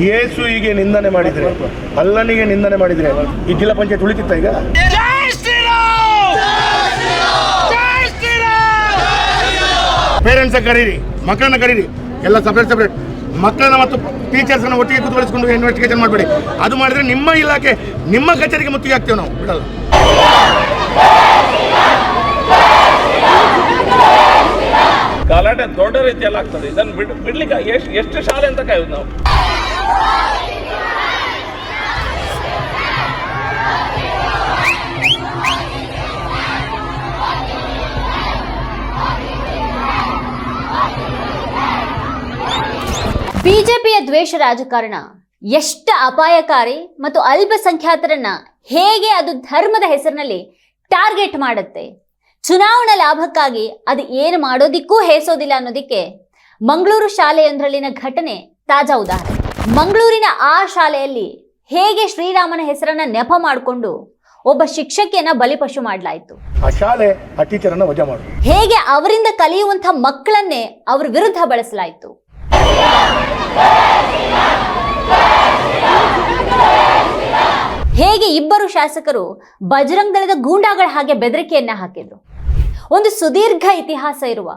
ಯೇಸುವಿಗೆ ನಿಂದನೆ ಮಾಡಿದ್ರೆ, ಅಲ್ಲನಿಗೆ ನಿಂದನೆ ಮಾಡಿದ್ರೆ ಈ ಜಿಲ್ಲಾ ಪಂಚಾಯತ್ ಉಳಿತಿತ್ತ ಈಗ? ಪೇರೆಂಟ್ಸ್ ಕರೀರಿ, ಮಕ್ಕಳನ್ನ ಕರೀರಿ, ಎಲ್ಲ ಸಪ್ರೇಟ್ ಸಪ್ರೇಟ್ ಮಕ್ಕಳನ್ನ ಮತ್ತು ಟೀಚರ್ಸ್ನ ಒಟ್ಟಿಗೆ ಕುತ್ಕೊಳಿಸ್ಕೊಂಡು ಇನ್ವೆಸ್ಟಿಗೇಷನ್ ಮಾಡಬೇಡಿ. ಅದು ಮಾಡಿದ್ರೆ ನಿಮ್ಮ ಇಲಾಖೆ, ನಿಮ್ಮ ಕಚೇರಿಗೆ ಮುತ್ತಿಗೆ ಹಾಕ್ತೇವೆ ನಾವು. ಬಿಡಲ್ಲ. ಗಲಾಟೆ ದೊಡ್ಡ ರೀತಿಯಲ್ಲಿ ಆಗ್ತದೆ. ಇದನ್ನು ಬಿಡ್ ಬಿಡ್ಲಿಕ್ಕೆ ಎಷ್ಟು ಎಷ್ಟು ಶಾಲೆ ಅಂತ ಕಾಯೋದು ನಾವು? ಬಿಜೆಪಿಯ ದ್ವೇಷ ರಾಜಕಾರಣ ಎಷ್ಟ ಅಪಾಯಕಾರಿ ಮತ್ತು ಅಲ್ಪಸಂಖ್ಯಾತರನ್ನ ಹೇಗೆ ಅದು ಧರ್ಮದ ಹೆಸರಿನಲ್ಲಿ ಟಾರ್ಗೆಟ್ ಮಾಡುತ್ತೆ? ಚುನಾವಣಾ ಲಾಭಕ್ಕಾಗಿ ಅದು ಏನು ಮಾಡೋದಿಕ್ಕೂ ಹೇಸೋದಿಲ್ಲ ಅನ್ನೋದಕ್ಕೆ ಮಂಗಳೂರು ಶಾಲೆಯೊಂದರಲ್ಲಿನ ಘಟನೆ ತಾಜಾ ಉದಾಹರಣೆ. ಮಂಗಳೂರಿನ ಆ ಶಾಲೆಯಲ್ಲಿ ಹೇಗೆ ಶ್ರೀರಾಮನ ಹೆಸರನ್ನ ನೆಪ ಮಾಡಿಕೊಂಡು ಒಬ್ಬ ಶಿಕ್ಷಕಿಯನ್ನ ಬಲಿಪಶು ಮಾಡಲಾಯಿತು? ಆ ಶಾಲೆ ಆ ಟೀಚರನ್ನ ವಜಾ ಮಾಡು ಹೇಗೆ ಅವರಿಂದ ಕಲಿಯುವಂಥ ಮಕ್ಕಳನ್ನೇ ಅವ್ರ ವಿರುದ್ಧ ಬಳಸಲಾಯಿತು? ಹೇಗೆ ಇಬ್ಬರು ಶಾಸಕರು ಬಜರಂಗ್ ದಳದ ಗೂಂಡಾಗಳ ಹಾಗೆ ಬೆದರಿಕೆಯನ್ನ ಹಾಕಿದ್ರು? ಒಂದು ಸುದೀರ್ಘ ಇತಿಹಾಸ ಇರುವ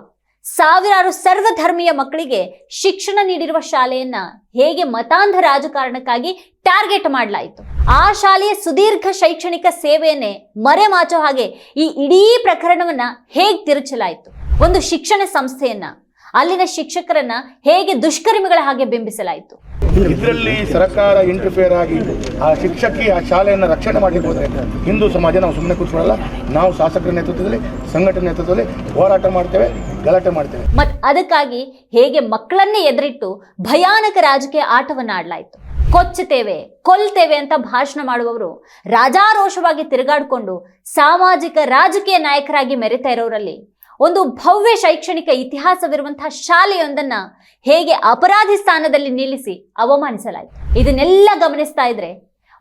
ಸಾವಿರಾರು ಸರ್ವಧರ್ಮೀಯ ಮಕ್ಕಳಿಗೆ ಶಿಕ್ಷಣ ನೀಡಿರುವ ಶಾಲೆಯನ್ನ ಹೇಗೆ ಮತಾಂಧ ರಾಜಕಾರಣಕ್ಕಾಗಿ ಟಾರ್ಗೆಟ್ ಮಾಡಲಾಯಿತು. ಆ ಶಾಲೆಯ ಸುದೀರ್ಘ ಶೈಕ್ಷಣಿಕ ಸೇವೆಯನ್ನೇ ಮರೆಮಾಚೋ ಹಾಗೆ ಈ ಇಡೀ ಪ್ರಕರಣವನ್ನ ಹೇಗೆ ತಿರುಚಲಾಯಿತು? ಒಂದು ಶಿಕ್ಷಣ ಸಂಸ್ಥೆಯನ್ನ, ಅಲ್ಲಿನ ಶಿಕ್ಷಕರನ್ನ ಹೇಗೆ ದುಷ್ಕರ್ಮಿಗಳ ಹಾಗೆ ಬಿಂಬಿಸಲಾಯಿತು? ಇದರಲ್ಲಿ ಸರ್ಕಾರ ಇಂಟರ್ಫಿಯರ್ ಆಗಿ ಆ ಶಿಕ್ಷಕಿ ಆ ಶಾಲೆಯನ್ನು ರಕ್ಷಣೆ ಮಾಡಲಿಕ್ಕೆ ಹೋದರೆ ಹಿಂದೂ ಸಮಾಜ ನಾವು ಸುಮ್ಮನೆ ಕೂತ್ಕೊಳ್ಳಲ್ಲ, ನಾವು ಶಾಸಕರ ನೇತೃತ್ವದಲ್ಲಿ, ಸಂಘಟನೆ ನೇತೃತ್ವದಲ್ಲಿ ಹೋರಾಟ ಮಾಡ್ತೇವೆ, ಗಲಾಟೆ ಮಾಡ್ತೇವೆ. ಮತ್ ಅದಕ್ಕಾಗಿ ಹೇಗೆ ಮಕ್ಕಳನ್ನೇ ಎದುರಿಟ್ಟು ಭಯಾನಕ ರಾಜಕೀಯ ಆಟವನ್ನು ಆಡಲಾಯಿತು. ಕೊಚ್ಚುತ್ತೇವೆ, ಕೊಲ್ತೇವೆ ಅಂತ ಭಾಷಣ ಮಾಡುವವರು ರಾಜಾರೋಷವಾಗಿ ತಿರುಗಾಡಿಕೊಂಡು ಸಾಮಾಜಿಕ ರಾಜಕೀಯ ನಾಯಕರಾಗಿ ಮೆರೆತಾ ಇರೋರಲ್ಲಿ ಒಂದು ಭವ್ಯ ಶೈಕ್ಷಣಿಕ ಇತಿಹಾಸವಿರುವಂತಹ ಶಾಲೆಯೊಂದನ್ನ ಹೇಗೆ ಅಪರಾಧಿ ಸ್ಥಾನದಲ್ಲಿ ನಿಲ್ಲಿಸಿ ಅವಮಾನಿಸಲಾಯಿತು. ಇದನ್ನೆಲ್ಲ ಗಮನಿಸ್ತಾ ಇದ್ರೆ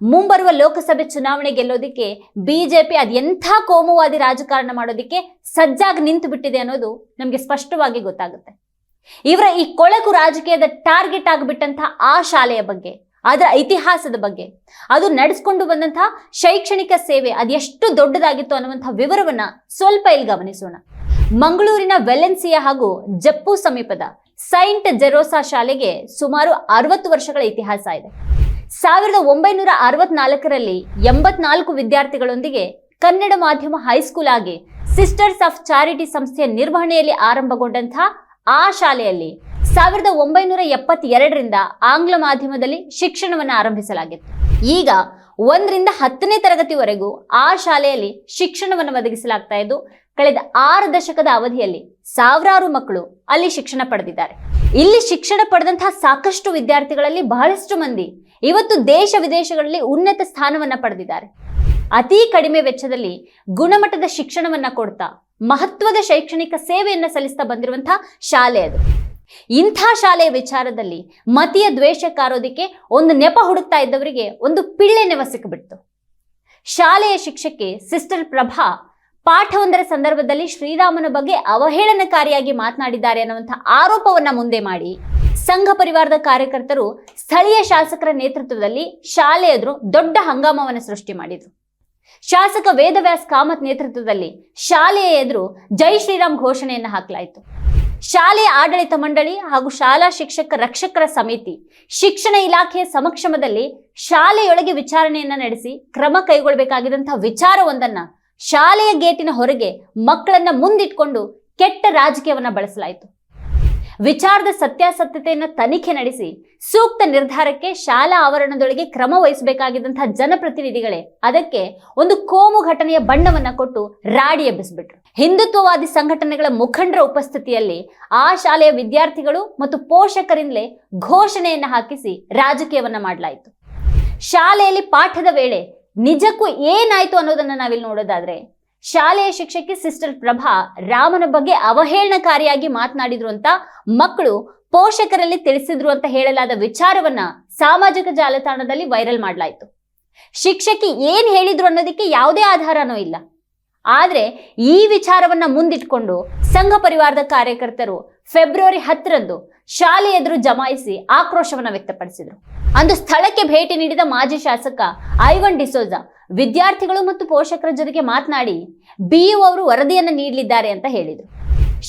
ಮುಂಬರುವ ಲೋಕಸಭೆ ಚುನಾವಣೆ ಗೆಲ್ಲೋದಿಕ್ಕೆ ಬಿಜೆಪಿ ಅದೆಂಥ ಕೋಮುವಾದಿ ರಾಜಕಾರಣ ಮಾಡೋದಿಕ್ಕೆ ಸಜ್ಜಾಗಿ ನಿಂತು ಬಿಟ್ಟಿದೆ ಅನ್ನೋದು ನಮಗೆ ಸ್ಪಷ್ಟವಾಗಿ ಗೊತ್ತಾಗುತ್ತೆ. ಇವರ ಈ ಕೊಳಕು ರಾಜಕೀಯದ ಟಾರ್ಗೆಟ್ ಆಗಿಬಿಟ್ಟಂತಹ ಆ ಶಾಲೆಯ ಬಗ್ಗೆ, ಅದರ ಇತಿಹಾಸದ ಬಗ್ಗೆ, ಅದು ನಡೆಸ್ಕೊಂಡು ಬಂದಂತಹ ಶೈಕ್ಷಣಿಕ ಸೇವೆ ಅದೆಷ್ಟು ದೊಡ್ಡದಾಗಿತ್ತು ಅನ್ನುವಂಥ ವಿವರವನ್ನ ಸ್ವಲ್ಪ ಇಲ್ಲಿ ಗಮನಿಸೋಣ. ಮಂಗಳೂರಿನ ವೆಲೆನ್ಸಿಯಾ ಹಾಗೂ ಜಪ್ಪು ಸಮೀಪದ ಸೈಂಟ್ ಜೆರೋಸಾ ಶಾಲೆಗೆ ಸುಮಾರು ಅರವತ್ತು ವರ್ಷಗಳ ಇತಿಹಾಸ ಇದೆ. ಸಾವಿರದ ಒಂಬೈನೂರ ಅರವತ್ನಾಲ್ಕರಲ್ಲಿ ಎಂಬತ್ನಾಲ್ಕು ವಿದ್ಯಾರ್ಥಿಗಳೊಂದಿಗೆ ಕನ್ನಡ ಮಾಧ್ಯಮ ಹೈಸ್ಕೂಲ್ ಆಗಿ ಸಿಸ್ಟರ್ಸ್ ಆಫ್ ಚಾರಿಟಿ ಸಂಸ್ಥೆಯ ನಿರ್ವಹಣೆಯಲ್ಲಿ ಆರಂಭಗೊಂಡಂತಹ ಆ ಶಾಲೆಯಲ್ಲಿ ಸಾವಿರದ ಒಂಬೈನೂರ ಎಪ್ಪತ್ತೆರಡರಿಂದ ಆಂಗ್ಲ ಮಾಧ್ಯಮದಲ್ಲಿ ಶಿಕ್ಷಣವನ್ನು ಆರಂಭಿಸಲಾಗಿತ್ತು. ಈಗ ಒಂದರಿಂದ ಹತ್ತನೇ ತರಗತಿವರೆಗೂ ಆ ಶಾಲೆಯಲ್ಲಿ ಶಿಕ್ಷಣವನ್ನು ಒದಗಿಸಲಾಗ್ತಾ ಇದ್ದು ಕಳೆದ ಆರು ದಶಕದ ಅವಧಿಯಲ್ಲಿ ಸಾವಿರಾರು ಮಕ್ಕಳು ಅಲ್ಲಿ ಶಿಕ್ಷಣ ಪಡೆದಿದ್ದಾರೆ. ಇಲ್ಲಿ ಶಿಕ್ಷಣ ಪಡೆದಂತಹ ಸಾಕಷ್ಟು ವಿದ್ಯಾರ್ಥಿಗಳಲ್ಲಿ ಬಹಳಷ್ಟು ಮಂದಿ ಇವತ್ತು ದೇಶ ವಿದೇಶಗಳಲ್ಲಿ ಉನ್ನತ ಸ್ಥಾನವನ್ನ ಪಡೆದಿದ್ದಾರೆ. ಅತಿ ಕಡಿಮೆ ವೆಚ್ಚದಲ್ಲಿ ಗುಣಮಟ್ಟದ ಶಿಕ್ಷಣವನ್ನ ಕೊಡ್ತಾ ಮಹತ್ವದ ಶೈಕ್ಷಣಿಕ ಸೇವೆಯನ್ನ ಸಲ್ಲಿಸ್ತಾ ಬಂದಿರುವಂತಹ ಶಾಲೆ ಅದು. ಇಂಥ ಶಾಲೆಯ ವಿಚಾರದಲ್ಲಿ ಮತೀಯ ದ್ವೇಷ ಕಾರೋದಿಕ್ಕೆ ಒಂದು ನೆಪ ಹುಡುಕ್ತಾ ಇದ್ದವರಿಗೆ ಒಂದು ಪಿಳ್ಳೆ ನೆವ ಸಿಕ್ಕಿಬಿಡ್ತು ಶಾಲೆಯ ಶಿಕ್ಷಕಿ ಸಿಸ್ಟರ್ ಪ್ರಭಾ ಪಾಠವೊಂದರ ಸಂದರ್ಭದಲ್ಲಿ ಶ್ರೀರಾಮನ ಬಗ್ಗೆ ಅವಹೇಳನಕಾರಿಯಾಗಿ ಮಾತನಾಡಿದ್ದಾರೆ ಅನ್ನುವಂಥ ಆರೋಪವನ್ನ ಮುಂದೆ ಮಾಡಿ. ಸಂಘ ಪರಿವಾರದ ಕಾರ್ಯಕರ್ತರು ಸ್ಥಳೀಯ ಶಾಸಕರ ನೇತೃತ್ವದಲ್ಲಿ ಶಾಲೆ ಎದುರು ದೊಡ್ಡ ಹಂಗಾಮವನ್ನು ಸೃಷ್ಟಿ ಮಾಡಿದರು. ಶಾಸಕ ವೇದವ್ಯಾಸ್ ಕಾಮತ್ ನೇತೃತ್ವದಲ್ಲಿ ಶಾಲೆಯ ಎದುರು ಜೈ ಶ್ರೀರಾಮ್ ಘೋಷಣೆಯನ್ನು ಹಾಕಲಾಯಿತು. ಶಾಲೆಯ ಆಡಳಿತ ಮಂಡಳಿ ಹಾಗೂ ಶಾಲಾ ಶಿಕ್ಷಕ ರಕ್ಷಕರ ಸಮಿತಿ ಶಿಕ್ಷಣ ಇಲಾಖೆಯ ಸಮಕ್ಷಮದಲ್ಲಿ ಶಾಲೆಯೊಳಗೆ ವಿಚಾರಣೆಯನ್ನ ನಡೆಸಿ ಕ್ರಮ ಕೈಗೊಳ್ಳಬೇಕಾಗಿದ್ದಂತಹ ವಿಚಾರವೊಂದನ್ನ ಶಾಲೆಯ ಗೇಟಿನ ಹೊರಗೆ ಮಕ್ಕಳನ್ನ ಮುಂದಿಟ್ಕೊಂಡು ಕೆಟ್ಟ ರಾಜಕೀಯವನ್ನ ಬಳಸಲಾಯಿತು. ವಿಚಾರದ ಸತ್ಯಾಸತ್ಯತೆಯನ್ನು ತನಿಖೆ ನಡೆಸಿ ಸೂಕ್ತ ನಿರ್ಧಾರಕ್ಕೆ ಶಾಲಾ ಆವರಣದೊಳಗೆ ಕ್ರಮ ವಹಿಸಬೇಕಾಗಿದ್ದಂತಹ ಜನಪ್ರತಿನಿಧಿಗಳೇ ಅದಕ್ಕೆ ಒಂದು ಕೋಮು ಘಟನೆಯ ಬಣ್ಣವನ್ನ ಕೊಟ್ಟು ರಾಡಿ ಎಬ್ಬಿಸ್ಬಿಟ್ರು ಹಿಂದುತ್ವವಾದಿ ಸಂಘಟನೆಗಳ ಮುಖಂಡರ ಉಪಸ್ಥಿತಿಯಲ್ಲಿ ಆ ಶಾಲೆಯ ವಿದ್ಯಾರ್ಥಿಗಳು ಮತ್ತು ಪೋಷಕರಿಂದಲೇ ಘೋಷಣೆಯನ್ನ ಹಾಕಿಸಿ ರಾಜಕೀಯವನ್ನ ಮಾಡಲಾಯಿತು. ಶಾಲೆಯಲ್ಲಿ ಪಾಠದ ವೇಳೆ ನಿಜಕ್ಕೂ ಏನಾಯ್ತು ಅನ್ನೋದನ್ನ ನಾವಿಲ್ಲಿ ನೋಡೋದಾದ್ರೆ, ಶಾಲೆಯ ಶಿಕ್ಷಕಿ ಸಿಸ್ಟರ್ ಪ್ರಭಾ ರಾಮನ ಬಗ್ಗೆ ಅವಹೇಳನಕಾರಿಯಾಗಿ ಮಾತನಾಡಿದ್ರು ಅಂತ ಮಕ್ಕಳು ಪೋಷಕರಲ್ಲಿ ತಿಳಿಸಿದ್ರು ಅಂತ ಹೇಳಲಾದ ವಿಚಾರವನ್ನ ಸಾಮಾಜಿಕ ಜಾಲತಾಣದಲ್ಲಿ ವೈರಲ್ ಮಾಡಲಾಯಿತು. ಶಿಕ್ಷಕಿ ಏನ್ ಹೇಳಿದ್ರು ಅನ್ನೋದಕ್ಕೆ ಯಾವುದೇ ಆಧಾರನೂ ಇಲ್ಲ. ಆದ್ರೆ ಈ ವಿಚಾರವನ್ನ ಮುಂದಿಟ್ಕೊಂಡು ಸಂಘ ಪರಿವಾರದ ಕಾರ್ಯಕರ್ತರು ಫೆಬ್ರವರಿ ಹತ್ತರಂದು ಶಾಲೆ ಎದುರು ಜಮಾಯಿಸಿ ಆಕ್ರೋಶವನ್ನ ವ್ಯಕ್ತಪಡಿಸಿದರು. ಅಂದು ಸ್ಥಳಕ್ಕೆ ಭೇಟಿ ನೀಡಿದ ಮಾಜಿ ಶಾಸಕ ಐವನ್ ಡಿಸೋಜಾ, ವಿದ್ಯಾರ್ಥಿಗಳು ಮತ್ತು ಪೋಷಕರ ಜೊತೆಗೆ ಮಾತನಾಡಿ ಬಿಯು ಅವರು ವರದಿಯನ್ನು ನೀಡಲಿದ್ದಾರೆ ಅಂತ ಹೇಳಿದರು.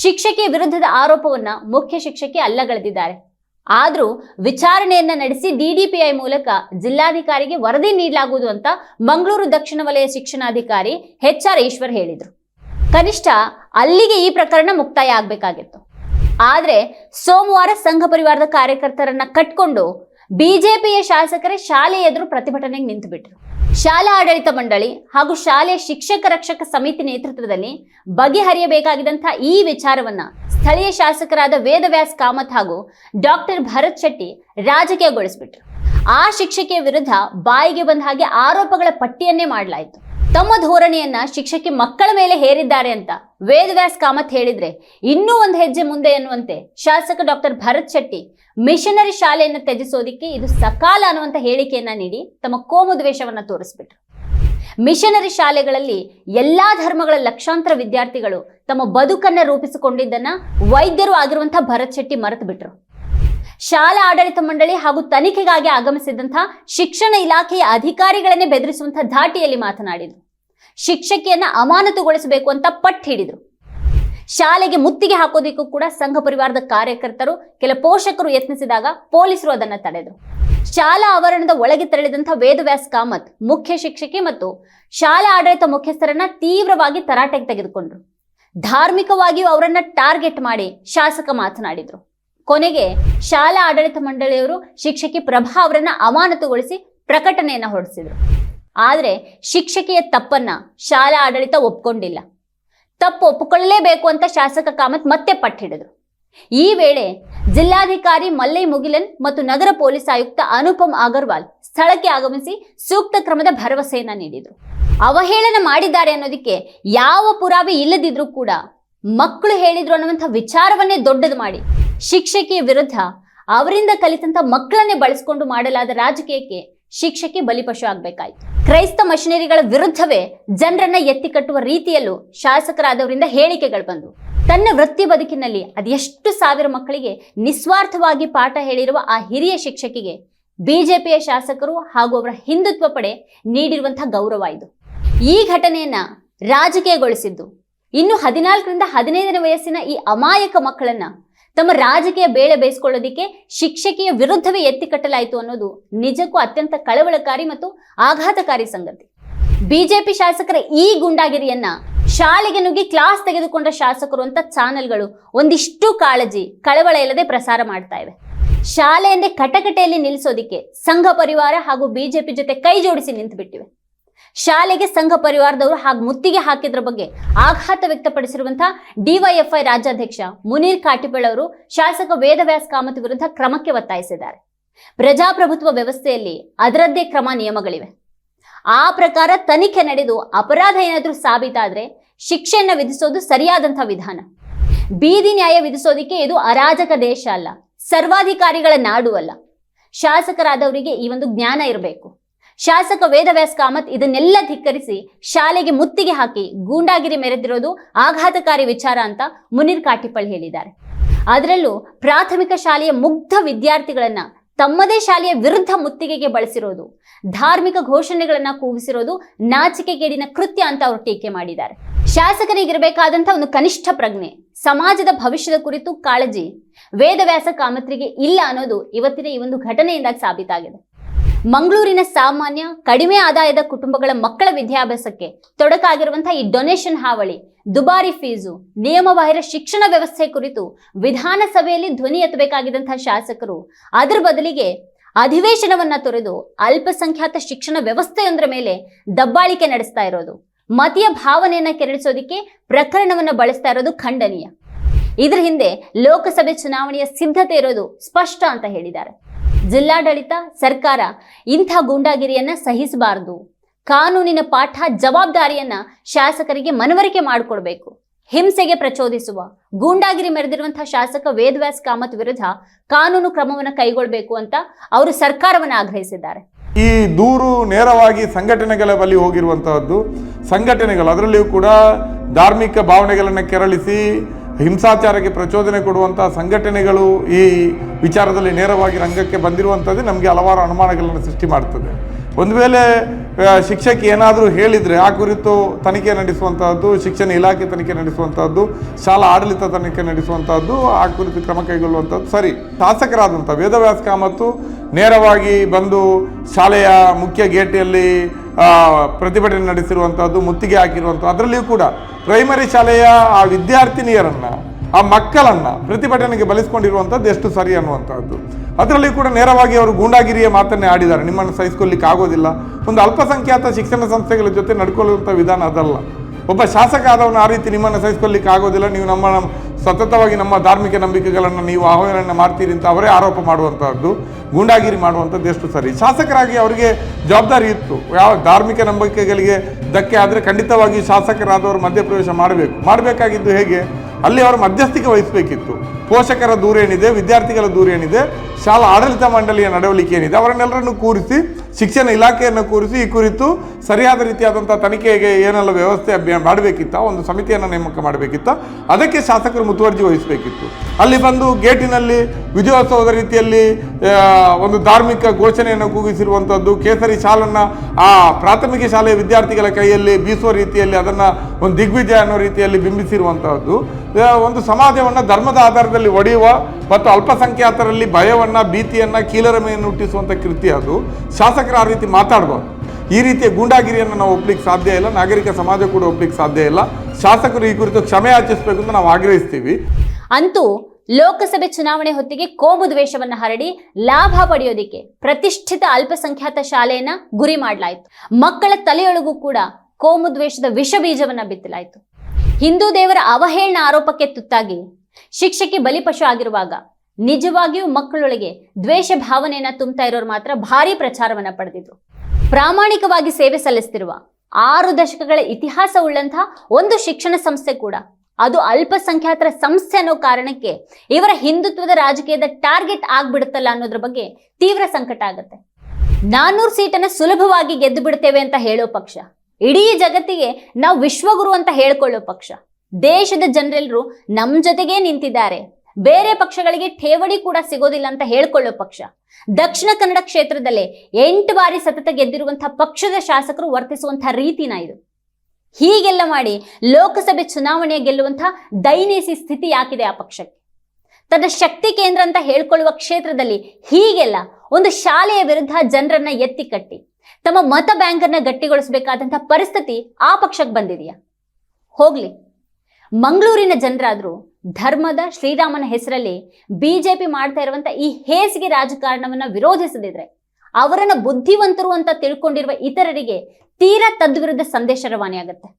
ಶಿಕ್ಷಕಿಯ ವಿರುದ್ಧದ ಆರೋಪವನ್ನ ಮುಖ್ಯ ಶಿಕ್ಷಕಿ ಅಲ್ಲಗಳೆದಿದ್ದಾರೆ. ಆದರೂ ವಿಚಾರಣೆಯನ್ನ ನಡೆಸಿ ಡಿಡಿಪಿಐ ಮೂಲಕ ಜಿಲ್ಲಾಧಿಕಾರಿಗೆ ವರದಿ ನೀಡಲಾಗುವುದು ಅಂತ ಮಂಗಳೂರು ದಕ್ಷಿಣ ವಲಯ ಶಿಕ್ಷಣಾಧಿಕಾರಿ ಎಚ್ ಆರ್ ಈಶ್ವರ್ ಹೇಳಿದರು. ಕನಿಷ್ಠ ಅಲ್ಲಿಗೆ ಈ ಪ್ರಕರಣ ಮುಕ್ತಾಯ ಆಗಬೇಕಾಗಿತ್ತು. ಆದರೆ ಸೋಮವಾರ ಸಂಘ ಪರಿವಾರದ ಕಾರ್ಯಕರ್ತರನ್ನ ಕಟ್ಕೊಂಡು ಬಿಜೆಪಿಯ ಶಾಸಕರೇ ಶಾಲೆ ಎದುರು ಪ್ರತಿಭಟನೆಗೆ ನಿಂತು ಬಿಟ್ಟರು ಶಾಲಾ ಆಡಳಿತ ಮಂಡಳಿ ಹಾಗೂ ಶಾಲೆಯ ಶಿಕ್ಷಕ ರಕ್ಷಕ ಸಮಿತಿ ನೇತೃತ್ವದಲ್ಲಿ ಬಗೆಹರಿಯಬೇಕಾಗಿದ್ದಂಥ ಈ ವಿಚಾರವನ್ನ ಸ್ಥಳೀಯ ಶಾಸಕರಾದ ವೇದವ್ಯಾಸ್ ಕಾಮತ್ ಹಾಗೂ ಡಾಕ್ಟರ್ ಭರತ್ ಶೆಟ್ಟಿ ರಾಜಕೀಯಗೊಳಿಸ್ಬಿಟ್ರು. ಆ ಶಿಕ್ಷಕಿಯ ವಿರುದ್ಧ ಬಾಯಿಗೆ ಬಂದ ಹಾಗೆ ಆರೋಪಗಳ ಪಟ್ಟಿಯನ್ನೇ ಮಾಡಲಾಯಿತು. ತಮ್ಮ ಧೋರಣೆಯನ್ನ ಶಿಕ್ಷಕಿ ಮಕ್ಕಳ ಮೇಲೆ ಹೇರಿದ್ದಾರೆ ಅಂತ ವೇದವ್ಯಾಸ್ ಕಾಮತ್ ಹೇಳಿದ್ರೆ, ಇನ್ನೂ ಒಂದು ಹೆಜ್ಜೆ ಮುಂದೆ ಎನ್ನುವಂತೆ ಶಾಸಕ ಡಾಕ್ಟರ್ ಭರತ್ ಶೆಟ್ಟಿ ಮಿಷನರಿ ಶಾಲೆಯನ್ನು ತ್ಯಜಿಸೋದಿಕ್ಕೆ ಇದು ಸಕಾಲ ಅನ್ನುವಂತ ಹೇಳಿಕೆಯನ್ನ ನೀಡಿ ತಮ್ಮ ಕೋಮು ದ್ವೇಷವನ್ನ ತೋರಿಸ್ಬಿಟ್ರು. ಮಿಷನರಿ ಶಾಲೆಗಳಲ್ಲಿ ಎಲ್ಲಾ ಧರ್ಮಗಳ ಲಕ್ಷಾಂತರ ವಿದ್ಯಾರ್ಥಿಗಳು ತಮ್ಮ ಬದುಕನ್ನ ರೂಪಿಸಿಕೊಂಡಿದ್ದನ್ನ ವೈದ್ಯರು ಆಗಿರುವಂತಹ ಭರತ್ ಶೆಟ್ಟಿ ಮರೆತು ಬಿಟ್ರು ಶಾಲಾ ಆಡಳಿತ ಮಂಡಳಿ ಹಾಗೂ ತನಿಖೆಗಾಗಿ ಆಗಮಿಸಿದಂತಹ ಶಿಕ್ಷಣ ಇಲಾಖೆಯ ಅಧಿಕಾರಿಗಳನ್ನೇ ಬೆದರಿಸುವಂತಹ ಧಾಟಿಯಲ್ಲಿ ಮಾತನಾಡಿದರು. ಶಿಕ್ಷಕಿಯನ್ನ ಅಮಾನತುಗೊಳಿಸಬೇಕು ಅಂತ ಪಟ್ಟು ಹಿಡಿದ್ರು. ಶಾಲೆಗೆ ಮುತ್ತಿಗೆ ಹಾಕೋದಿಕ್ಕೂ ಕೂಡ ಸಂಘ ಪರಿವಾರದ ಕಾರ್ಯಕರ್ತರು, ಕೆಲ ಪೋಷಕರು ಯತ್ನಿಸಿದಾಗ ಪೊಲೀಸರು ಅದನ್ನ ತಡೆದರು. ಶಾಲಾ ಆವರಣದ ಒಳಗೆ ತೆರಳಿದಂಥ ವೇದವ್ಯಾಸ್ ಕಾಮತ್, ಮುಖ್ಯ ಶಿಕ್ಷಕಿ ಮತ್ತು ಶಾಲಾ ಆಡಳಿತ ಮುಖ್ಯಸ್ಥರನ್ನ ತೀವ್ರವಾಗಿ ತರಾಟೆಗೆ ತೆಗೆದುಕೊಂಡ್ರು. ಧಾರ್ಮಿಕವಾಗಿಯೂ ಅವರನ್ನ ಟಾರ್ಗೆಟ್ ಮಾಡಿ ಶಾಸಕ ಮಾತನಾಡಿದ್ರು. ಕೊನೆಗೆ ಶಾಲಾ ಆಡಳಿತ ಮಂಡಳಿಯವರು ಶಿಕ್ಷಕಿ ಪ್ರಭಾ ಅವರನ್ನ ಅಮಾನತುಗೊಳಿಸಿ ಪ್ರಕಟಣೆಯನ್ನ ಹೊರಡಿಸಿದ್ರು. ಆದರೆ ಶಿಕ್ಷಕಿಯ ತಪ್ಪನ್ನ ಶಾಲಾ ಆಡಳಿತ ಒಪ್ಕೊಂಡಿಲ್ಲ. ತಪ್ಪು ಒಪ್ಪಿಕೊಳ್ಳಲೇಬೇಕು ಅಂತ ಶಾಸಕ ಕಾಮತ್ ಮತ್ತೆ ಪಟ್ಟಿಡಿದ್ರು ಈ ವೇಳೆ ಜಿಲ್ಲಾಧಿಕಾರಿ ಮಲ್ಲೈ ಮುಗಿಲನ್ ಮತ್ತು ನಗರ ಪೊಲೀಸ್ ಆಯುಕ್ತ ಅನುಪಮ್ ಅಗರ್ವಾಲ್ ಸ್ಥಳಕ್ಕೆ ಆಗಮಿಸಿ ಸೂಕ್ತ ಕ್ರಮದ ಭರವಸೆಯನ್ನ ನೀಡಿದರು. ಅವಹೇಳನ ಮಾಡಿದ್ದಾರೆ ಅನ್ನೋದಕ್ಕೆ ಯಾವ ಪುರಾವೆ ಇಲ್ಲದಿದ್ರೂ ಕೂಡ ಮಕ್ಕಳು ಹೇಳಿದ್ರು ಅನ್ನುವಂಥ ವಿಚಾರವನ್ನೇ ದೊಡ್ಡದು ಮಾಡಿ ಶಿಕ್ಷಕಿಯ ವಿರುದ್ಧ ಅವರಿಂದ ಕಲಿತಂತ ಮಕ್ಕಳನ್ನೇ ಬಳಸ್ಕೊಂಡು ಮಾಡಲಾದ ರಾಜಕೀಯಕ್ಕೆ ಶಿಕ್ಷಕಿ ಬಲಿಪಶು ಆಗ್ಬೇಕಾಯ್ತು. ಕ್ರೈಸ್ತ ಮಷಿನರಿಗಳ ವಿರುದ್ಧವೇ ಜನರನ್ನ ಎತ್ತಿ ಕಟ್ಟುವ ರೀತಿಯಲ್ಲೂ ಶಾಸಕರಾದವರಿಂದ ಹೇಳಿಕೆಗಳು ಬಂದವು. ತನ್ನ ವೃತ್ತಿ ಬದುಕಿನಲ್ಲಿ ಅದೆಷ್ಟು ಸಾವಿರ ಮಕ್ಕಳಿಗೆ ನಿಸ್ವಾರ್ಥವಾಗಿ ಪಾಠ ಹೇಳಿರುವ ಆ ಹಿರಿಯ ಶಿಕ್ಷಕಿಗೆ ಬಿಜೆಪಿಯ ಶಾಸಕರು ಹಾಗೂ ಅವರ ಹಿಂದುತ್ವ ಪಡೆ ನೀಡಿರುವಂತಹ ಗೌರವ ಇದು. ಈ ಘಟನೆಯನ್ನ ರಾಜಕೀಯಗೊಳಿಸಿದ್ದು. ಇನ್ನು ಹದಿನಾಲ್ಕರಿಂದ ಹದಿನೈದನೇ ವಯಸ್ಸಿನ ಈ ಅಮಾಯಕ ಮಕ್ಕಳನ್ನ ತಮ್ಮ ರಾಜಕೀಯ ಬೇಳೆ ಬೇಯಿಸ್ಕೊಳ್ಳೋದಿಕ್ಕೆ ಶಿಕ್ಷಕಿಯ ವಿರುದ್ಧವೇ ಎತ್ತಿ ಕಟ್ಟಲಾಯಿತು ಅನ್ನೋದು ನಿಜಕ್ಕೂ ಅತ್ಯಂತ ಕಳವಳಕಾರಿ ಮತ್ತು ಆಘಾತಕಾರಿ ಸಂಗತಿ. ಬಿಜೆಪಿ ಶಾಸಕರ ಈ ಗುಂಡಾಗಿರಿಯನ್ನ ಶಾಲೆಗೆ ನುಗ್ಗಿ ಕ್ಲಾಸ್ ತೆಗೆದುಕೊಂಡ ಶಾಸಕರು ಅಂತ ಚಾನೆಲ್ಗಳು ಒಂದಿಷ್ಟು ಕಾಳಜಿ, ಕಳವಳ ಇಲ್ಲದೆ ಪ್ರಸಾರ ಮಾಡ್ತಾ ಇವೆ. ಶಾಲೆಯಂದೇ ಕಟಕಟೆಯಲ್ಲಿ ನಿಲ್ಲಿಸೋದಿಕ್ಕೆ ಸಂಘ ಪರಿವಾರ ಹಾಗೂ ಬಿಜೆಪಿ ಜೊತೆ ಕೈ ಜೋಡಿಸಿ ನಿಂತು ಬಿಟ್ಟಿವೆ ಶಾಲೆಗೆ ಸಂಘ ಪರಿವಾರದವರು ಹಾಗೂ ಮುತ್ತಿಗೆ ಹಾಕಿದ್ರ ಬಗ್ಗೆ ಆಘಾತ ವ್ಯಕ್ತಪಡಿಸಿರುವಂತಹ ಡಿವೈಎಫ್ಐ ರಾಜ್ಯಾಧ್ಯಕ್ಷ ಮುನೀರ್ ಕಾಟಿಬೆಳ್ ಅವರು ಶಾಸಕ ವೇದವ್ಯಾಸ್ ಕಾಮತ್ ವಿರುದ್ಧ ಕ್ರಮಕ್ಕೆ ಒತ್ತಾಯಿಸಿದ್ದಾರೆ. ಪ್ರಜಾಪ್ರಭುತ್ವ ವ್ಯವಸ್ಥೆಯಲ್ಲಿ ಅದರದ್ದೇ ಕ್ರಮ ನಿಯಮಗಳಿವೆ. ಆ ಪ್ರಕಾರ ತನಿಖೆ ನಡೆದು ಅಪರಾಧ ಏನಾದರೂ ಸಾಬೀತಾದ್ರೆ ಶಿಕ್ಷೆಯನ್ನ ವಿಧಿಸೋದು ಸರಿಯಾದಂತಹ ವಿಧಾನ. ಬೀದಿ ನ್ಯಾಯ ವಿಧಿಸೋದಿಕ್ಕೆ ಇದು ಅರಾಜಕ ದೇಶ ಅಲ್ಲ, ಸರ್ವಾಧಿಕಾರಿಗಳ ನಾಡು ಅಲ್ಲ. ಶಾಸಕರಾದವರಿಗೆ ಈ ಒಂದು ಜ್ಞಾನ ಇರಬೇಕು. ಶಾಸಕ ವೇದವ್ಯಾಸ ಕಾಮತ್ ಇದನ್ನೆಲ್ಲ ಧಿಕ್ಕರಿಸಿ ಶಾಲೆಗೆ ಮುತ್ತಿಗೆ ಹಾಕಿ ಗೂಂಡಾಗಿರಿ ಮೆರೆದಿರೋದು ಆಘಾತಕಾರಿ ವಿಚಾರ ಅಂತ ಮುನಿರ್ ಕಾಟಿಪಳ್ ಹೇಳಿದ್ದಾರೆ. ಅದರಲ್ಲೂ ಪ್ರಾಥಮಿಕ ಶಾಲೆಯ ಮುಗ್ಧ ವಿದ್ಯಾರ್ಥಿಗಳನ್ನ ತಮ್ಮದೇ ಶಾಲೆಯ ವಿರುದ್ಧ ಮುತ್ತಿಗೆಗೆ ಬಳಸಿರೋದು, ಧಾರ್ಮಿಕ ಘೋಷಣೆಗಳನ್ನ ಕೂಗಿಸಿರೋದು ನಾಚಿಕೆಗೇಡಿನ ಕೃತ್ಯ ಅಂತ ಅವರು ಟೀಕೆ ಮಾಡಿದ್ದಾರೆ. ಶಾಸಕರಿಗಿರಬೇಕಾದಂಥ ಒಂದು ಕನಿಷ್ಠ ಪ್ರಜ್ಞೆ, ಸಮಾಜದ ಭವಿಷ್ಯದ ಕುರಿತು ಕಾಳಜಿ, ವೇದವ್ಯಾಸ ಕಾಮತ್ರಿಗೆ ಇಲ್ಲ ಅನ್ನೋದು ಇವತ್ತಿನ ಈ ಒಂದು ಘಟನೆಯಿಂದ ಸಾಬೀತಾಗಿದೆ. ಮಂಗಳೂರಿನ ಸಾಮಾನ್ಯ, ಕಡಿಮೆ ಆದಾಯದ ಕುಟುಂಬಗಳ ಮಕ್ಕಳ ವಿದ್ಯಾಭ್ಯಾಸಕ್ಕೆ ತೊಡಕಾಗಿರುವಂತಹ ಈ ಡೊನೇಷನ್ ಹಾವಳಿ, ದುಬಾರಿ ಫೀಸು, ನಿಯಮಬಾಹಿರ ಶಿಕ್ಷಣ ವ್ಯವಸ್ಥೆ ಕುರಿತು ವಿಧಾನಸಭೆಯಲ್ಲಿ ಧ್ವನಿ ಎತ್ತಬೇಕಾಗಿದ್ದಂತಹ ಶಾಸಕರು, ಅದರ ಬದಲಿಗೆ ಅಧಿವೇಶನವನ್ನ ತೊರೆದು ಅಲ್ಪಸಂಖ್ಯಾತ ಶಿಕ್ಷಣ ವ್ಯವಸ್ಥೆಯೊಂದರ ಮೇಲೆ ದಬ್ಬಾಳಿಕೆ ನಡೆಸ್ತಾ ಇರೋದು. ಮತೀಯ ಭಾವನೆಯನ್ನ ಕೆರಳಿಸೋದಿಕ್ಕೆ ಪ್ರಕರಣವನ್ನ ಬಳಸ್ತಾ ಇರೋದು ಖಂಡನೀಯ. ಇದರ ಹಿಂದೆ ಲೋಕಸಭೆ ಚುನಾವಣೆಯ ಸಿದ್ಧತೆ ಇರೋದು ಸ್ಪಷ್ಟ ಅಂತ ಹೇಳಿದ್ದಾರೆ. ಜಿಲ್ಲಾಡಳಿತ, ಸರ್ಕಾರ ಇಂಥ ಗೂಂಡಾಗಿರಿಯನ್ನ ಸಹಿಸಬಾರದು. ಕಾನೂನಿನ ಪಾಠ ಜವಾಬ್ದಾರಿಯನ್ನ ಶಾಸಕರಿಗೆ ಮನವರಿಕೆ ಮಾಡಿಕೊಡ್ಬೇಕು. ಹಿಂಸೆಗೆ ಪ್ರಚೋದಿಸುವ, ಗೂಂಡಾಗಿರಿ ಮೆರೆದಿರುವಂತಹ ಶಾಸಕ ವೇದವ್ಯಾಸ್ ಕಾಮತ್ ವಿರುದ್ಧ ಕಾನೂನು ಕ್ರಮವನ್ನು ಕೈಗೊಳ್ಳಬೇಕು ಅಂತ ಅವರು ಸರ್ಕಾರವನ್ನು ಆಗ್ರಹಿಸಿದ್ದಾರೆ. ಈ ದೂರು ನೇರವಾಗಿ ಸಂಘಟನೆಗಳ ಬಳಿ ಹೋಗಿರುವಂತಹದ್ದು, ಸಂಘಟನೆಗಳು ಅದರಲ್ಲಿಯೂ ಕೂಡ ಧಾರ್ಮಿಕ ಭಾವನೆಗಳನ್ನು ಕೆರಳಿಸಿ ಹಿಂಸಾಚಾರಕ್ಕೆ ಪ್ರಚೋದನೆ ಕೊಡುವಂಥ ಸಂಘಟನೆಗಳು ಈ ವಿಚಾರದಲ್ಲಿ ನೇರವಾಗಿ ರಂಗಕ್ಕೆ ಬಂದಿರುವಂಥದ್ದು ನಮಗೆ ಹಲವಾರು ಅನುಮಾನಗಳನ್ನು ಸೃಷ್ಟಿ ಮಾಡ್ತದೆ. ಒಂದು ವೇಳೆ ಶಿಕ್ಷಕಿ ಏನಾದರೂ ಹೇಳಿದರೆ, ಆ ಕುರಿತು ತನಿಖೆ ನಡೆಸುವಂತಹದ್ದು, ಶಿಕ್ಷಣ ಇಲಾಖೆ ತನಿಖೆ ನಡೆಸುವಂಥದ್ದು ಶಾಲಾ ಆಡಳಿತ ತನಿಖೆ ನಡೆಸುವಂಥದ್ದು ಆ ಕುರಿತು ಕ್ರಮ ಕೈಗೊಳ್ಳುವಂಥದ್ದು ಸರಿ. ಶಾಸಕರಾದಂಥ ವೇದವ್ಯಾಸ ಕಾಮತ್ತು ನೇರವಾಗಿ ಬಂದು ಶಾಲೆಯ ಮುಖ್ಯ ಗೇಟಿಯಲ್ಲಿ ಪ್ರತಿಭಟನೆ ನಡೆಸಿರುವಂಥದ್ದು ಮುತ್ತಿಗೆ ಹಾಕಿರುವಂಥದ್ದು ಅದರಲ್ಲಿಯೂ ಕೂಡ ಪ್ರೈಮರಿ ಶಾಲೆಯ ಆ ವಿದ್ಯಾರ್ಥಿನಿಯರನ್ನು, ಆ ಮಕ್ಕಳನ್ನು ಪ್ರತಿಭಟನೆಗೆ ಬಲಿಸ್ಕೊಂಡಿರುವಂಥದ್ದು ಎಷ್ಟು ಸರಿ ಅನ್ನುವಂಥದ್ದು ಅದರಲ್ಲಿ ಕೂಡ ನೇರವಾಗಿ ಅವರು ಗೂಂಡಾಗಿರಿಯ ಮಾತನ್ನೇ ಆಡಿದ್ದಾರೆ. ನಿಮ್ಮನ್ನು ಸಹಿಸ್ಕೊಳ್ಳಿಕ್ಕೆ ಆಗೋದಿಲ್ಲ. ಒಂದು ಅಲ್ಪಸಂಖ್ಯಾತ ಶಿಕ್ಷಣ ಸಂಸ್ಥೆಗಳ ಜೊತೆ ನಡ್ಕೊಳ್ಳುವಂಥ ವಿಧಾನ ಅದಲ್ಲ. ಒಬ್ಬ ಶಾಸಕ ಆದವನು ಆ ರೀತಿ ನಿಮ್ಮನ್ನು ಸಹಿಸ್ಕೊಳ್ಳಿಕ್ಕೆ ಆಗೋದಿಲ್ಲ. ನೀವು ನಮ್ಮ ಸತತವಾಗಿ ನಮ್ಮ ಧಾರ್ಮಿಕ ನಂಬಿಕೆಗಳನ್ನು, ನೀವು ಆಹ್ವಾನ ಮಾಡ್ತೀರಿ ಅಂತ ಅವರೇ ಆರೋಪ ಮಾಡುವಂಥದ್ದು ಗೂಂಡಾಗಿರಿ ಮಾಡುವಂಥದ್ದು ಎಷ್ಟು ಸರಿ. ಶಾಸಕರಾಗಿ ಅವರಿಗೆ ಜವಾಬ್ದಾರಿ ಇತ್ತು. ಯಾವ ಧಾರ್ಮಿಕ ನಂಬಿಕೆಗಳಿಗೆ ಧಕ್ಕೆ ಆದರೆ ಖಂಡಿತವಾಗಿ ಶಾಸಕರಾದವರು ಮಧ್ಯಪ್ರವೇಶ ಮಾಡಬೇಕು. ಮಾಡಬೇಕಾಗಿದ್ದು ಹೇಗೆ? ಅಲ್ಲಿ ಅವರು ಮಧ್ಯಸ್ಥಿಕೆ ವಹಿಸಬೇಕಿತ್ತು. ಪೋಷಕರ ದೂರ ಏನಿದೆ? ವಿದ್ಯಾರ್ಥಿಗಳ ದೂರ ಏನಿದೆ? ಶಾಲಾ ಆಡಳಿತ ಮಂಡಳಿಯ ನಡವಳಿಕೆ ಏನಿದೆ? ಅವರನ್ನೆಲ್ಲರನ್ನು ಕೂರಿಸಿ ಶಿಕ್ಷಣ ಇಲಾಖೆಯನ್ನು ಕೂರಿಸಿ ಈ ಕುರಿತು ಸರಿಯಾದ ರೀತಿಯಾದಂಥ ತನಿಖೆಗೆ ಏನೆಲ್ಲ ವ್ಯವಸ್ಥೆ ಮಾಡಬೇಕಿತ್ತ ಒಂದು ಸಮಿತಿಯನ್ನು ನೇಮಕ ಮಾಡಬೇಕಿತ್ತ ಅದಕ್ಕೆ ಶಾಸಕರು ಮುತುವರ್ಜಿ ವಹಿಸಬೇಕಿತ್ತು. ಅಲ್ಲಿ ಬಂದು ಗೇಟಿನಲ್ಲಿ ವಿಜಯೋತ್ಸವದ ರೀತಿಯಲ್ಲಿ ಒಂದು ಧಾರ್ಮಿಕ ಘೋಷಣೆಯನ್ನು ಕೂಗಿಸಿರುವಂಥದ್ದು, ಕೇಸರಿ ಶಾಲನ್ನು, ಆ ಪ್ರಾಥಮಿಕ ಶಾಲೆಯ ವಿದ್ಯಾರ್ಥಿಗಳ ಕೈಯಲ್ಲಿ ಬೀಸುವ ರೀತಿಯಲ್ಲಿ ಅದನ್ನು ಒಂದು ದಿಗ್ವಿಜಯ ಅನ್ನೋ ರೀತಿಯಲ್ಲಿ ಬಿಂಬಿಸಿರುವಂತಹದ್ದು. ಒಂದು ಸಮಾಜವನ್ನು ಧರ್ಮದ ಆಧಾರದಲ್ಲಿ ಒಡೆಯುವ ಮತ್ತು ಅಲ್ಪಸಂಖ್ಯಾತರಲ್ಲಿ ಭಯವನ್ನ, ಭೀತಿಯನ್ನ, ಕೀಲರಮೆಯನ್ನು ಹುಟ್ಟಿಸುವಂಥ ಕೃತ್ಯ ಅದು. ಶಾಸಕರು ಆ ರೀತಿ ಮಾತಾಡ್ಬಾರ್ದು. ಈ ರೀತಿಯ ಗೂಂಡಾಗಿರಿಯನ್ನು ನಾವು ಒಪ್ಲಿಕ್ಕೆ ಸಾಧ್ಯ ಇಲ್ಲ, ನಾಗರಿಕ ಸಮಾಜ ಕೂಡ ಒಪ್ಲಿಕ್ಕೆ ಸಾಧ್ಯ ಇಲ್ಲ. ಶಾಸಕರು ಈ ಕುರಿತು ಕ್ಷಮೆ ಯಾಚಿಸಬೇಕು ಅಂತ ನಾವು ಆಗ್ರಹಿಸ್ತೀವಿ. ಅಂತೂ ಲೋಕಸಭೆ ಚುನಾವಣೆ ಹೊತ್ತಿಗೆ ಕೋಮು ದ್ವೇಷವನ್ನು ಹರಡಿ ಲಾಭ ಪಡೆಯೋದಿಕ್ಕೆ ಪ್ರತಿಷ್ಠಿತ ಅಲ್ಪಸಂಖ್ಯಾತ ಶಾಲೆಯನ್ನ ಗುರಿ ಮಾಡಲಾಯಿತು. ಮಕ್ಕಳ ತಲೆಯೊಳಗೂ ಕೂಡ ಕೋಮು ದ್ವೇಷದ ವಿಷ ಬೀಜವನ್ನ ಬಿತ್ತಲಾಯಿತು. ಹಿಂದೂ ದೇವರ ಅವಹೇಳನ ಆರೋಪಕ್ಕೆ ತುತ್ತಾಗಿ ಶಿಕ್ಷಕಿ ಬಲಿಪಶು ಆಗಿರುವಾಗ ನಿಜವಾಗಿಯೂ ಮಕ್ಕಳೊಳಗೆ ದ್ವೇಷ ಭಾವನೆಯನ್ನ ತುಂಬ್ತಾ ಇರೋರು ಮಾತ್ರ ಭಾರಿ ಪ್ರಚಾರವನ್ನ ಪಡೆದಿದ್ರು. ಪ್ರಾಮಾಣಿಕವಾಗಿ ಸೇವೆ ಸಲ್ಲಿಸ್ತಿರುವ ಆರು ದಶಕಗಳ ಇತಿಹಾಸ ಉಳ್ಳಂತಹ ಒಂದು ಶಿಕ್ಷಣ ಸಂಸ್ಥೆ ಕೂಡ ಅದು ಅಲ್ಪಸಂಖ್ಯಾತರ ಸಂಸ್ಥೆ ಅನ್ನೋ ಕಾರಣಕ್ಕೆ ಇವರ ಹಿಂದುತ್ವದ ರಾಜಕೀಯದ ಟಾರ್ಗೆಟ್ ಆಗ್ಬಿಡುತ್ತಲ್ಲ ಅನ್ನೋದ್ರ ಬಗ್ಗೆ ತೀವ್ರ ಸಂಕಟ ಆಗುತ್ತೆ. ನಾನ್ನೂರು ಸೀಟನ್ನ ಸುಲಭವಾಗಿ ಗೆದ್ದು ಬಿಡ್ತೇವೆ ಅಂತ ಹೇಳೋ ಪಕ್ಷ ಇಡೀ ಜಗತ್ತಿಗೆ ನಾವು ವಿಶ್ವಗುರು ಅಂತ ಹೇಳ್ಕೊಳ್ಳೋ ಪಕ್ಷ. ದೇಶದ ಜನರೆಲ್ಲರೂ ನಮ್ಮ ಜೊತೆಗೇ ನಿಂತಿದ್ದಾರೆ. ಬೇರೆ ಪಕ್ಷಗಳಿಗೆ ಠೇವಣಿ ಕೂಡ ಸಿಗೋದಿಲ್ಲ ಅಂತ ಹೇಳ್ಕೊಳ್ಳೋ ಪಕ್ಷ. ದಕ್ಷಿಣ ಕನ್ನಡ ಕ್ಷೇತ್ರದಲ್ಲೇ ಎಂಟು ಬಾರಿ ಸತತ ಗೆದ್ದಿರುವಂತಹ ಪಕ್ಷದ ಶಾಸಕರು ವರ್ತಿಸುವಂತಹ ರೀತಿನ ಇದು. ಹೀಗೆಲ್ಲ ಮಾಡಿ ಲೋಕಸಭೆ ಚುನಾವಣೆ ಗೆಲ್ಲುವಂತಹ ದೈನೇಸಿ ಸ್ಥಿತಿ ಯಾಕಿದೆ ಆ ಪಕ್ಷಕ್ಕೆ? ತನ್ನ ಶಕ್ತಿ ಕೇಂದ್ರ ಅಂತ ಹೇಳ್ಕೊಳ್ಳುವ ಕ್ಷೇತ್ರದಲ್ಲಿ ಹೀಗೆಲ್ಲ ಒಂದು ಶಾಲೆಯ ವಿರುದ್ಧ ಜನರನ್ನ ಎತ್ತಿ ಕಟ್ಟಿ. ತಮ್ಮ ಮತ ಬ್ಯಾಂಕರ್ನ ಗಟ್ಟಿಗೊಳಿಸಬೇಕಾದಂತಹ ಪರಿಸ್ಥಿತಿ ಆ ಪಕ್ಷಕ್ಕೆ ಬಂದಿದೆಯಾ? ಹೋಗ್ಲಿ. ಮಂಗಳೂರಿನ ಜನರಾದರೂ ಧರ್ಮದ ಶ್ರೀರಾಮನ ಹೆಸರಲ್ಲಿ ಬಿಜೆಪಿ ಮಾಡ್ತಾ ಇರುವಂತ ಈ ಹೇಸಿಗೆ ರಾಜಕಾರಣವನ್ನ ವಿರೋಧಿಸದಿದ್ರೆ, ಅವರನ್ನ ಬುದ್ಧಿವಂತರು ಅಂತ ತಿಳ್ಕೊಂಡಿರುವ ಇತರರಿಗೆ ತೀರಾ ತದ್ವಿರುದ್ಧ ಸಂದೇಶ ರವಾನೆಯಾಗುತ್ತೆ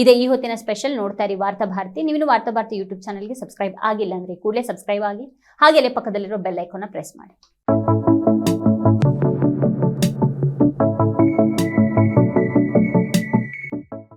ಇದೇ ಈ ಹೊತ್ತಿನ ಸ್ಪೆಷಲ್ ನೋಡ್ತಾ ಇರಿ ವಾರ್ತಾ ಭಾರತಿ. ನೀವು ವಾರ್ತಾ ಭಾರತಿ ಯೂಟ್ಯೂಬ್ ಚಾನಲ್ಗೆ ಸಬ್ಸ್ಕ್ರೈಬ್ ಆಗಿಲ್ಲ ಅಂದ್ರೆ ಕೂಡಲೇ ಸಬ್ಸ್ಕ್ರೈಬ್ ಆಗಿ ಹಾಗೆಯೇ ಪಕ್ಕದಲ್ಲಿರೋ ಬೆಲ್ ಐಕಾನ್ನ ಪ್ರೆಸ್ ಮಾಡಿ.